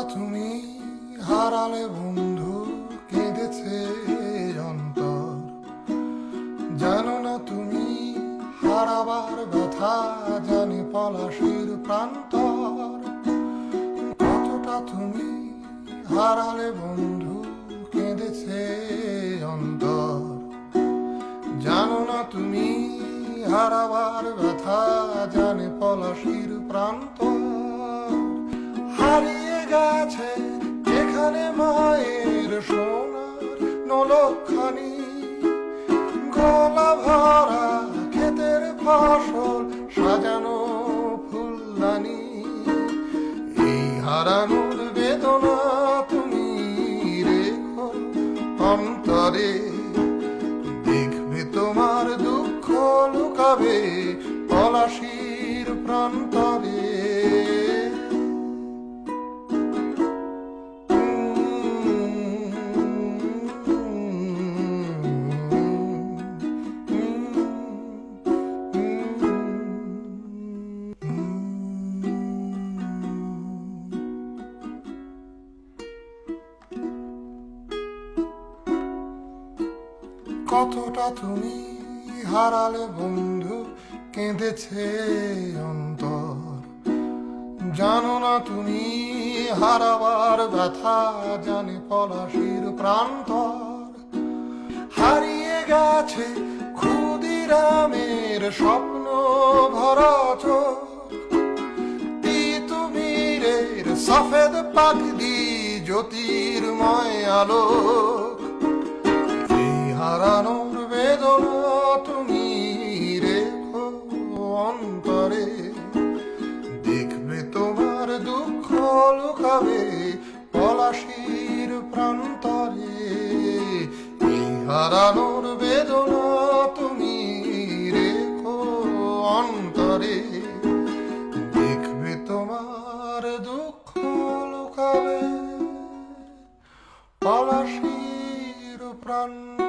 তুমি হারালে বন্ধু? কেঁদেছে অন্তর। জানো না তুমি হারাবার ব্যথা, জানি পলাশির প্রান্তর। কতটা তুমি হারালে বন্ধু? কেঁদেছে অন্তর। জানো না তুমি হারাবার ব্যথা, জানে পলাশির প্রান্ত হারিয়ে গেছে, যেখানে মায়ের সোনার নলখানি। গলা ভরা ক্ষেতের ফসল সাজানো ফুলদানি। এই হারানোর বেদনা তুমি রেখো অন্তরে। দেখবে তোমার দুঃখ লুকাবে পলাশির প্রান্তরে। কতটা তুমি হারালে বন্ধু কেঁদেছে অন্তর? জানো না তুমি হারাবার ব্যথা, জানে পলাশির প্রান্তর। হারিয়ে গেছে ক্ষুদিরামের স্বপ্ন ভরা চোখ তিতুমিরের সফেদ পাখি জ্যোতির্ময় আলোক লুকাবে পলাশির প্রান্তরে। এই হারানোর বেদনা তুমি রেখো অন্তরে। দেখবে তোমার দুঃখ লুকাবে পলাশির প্রান্তরে।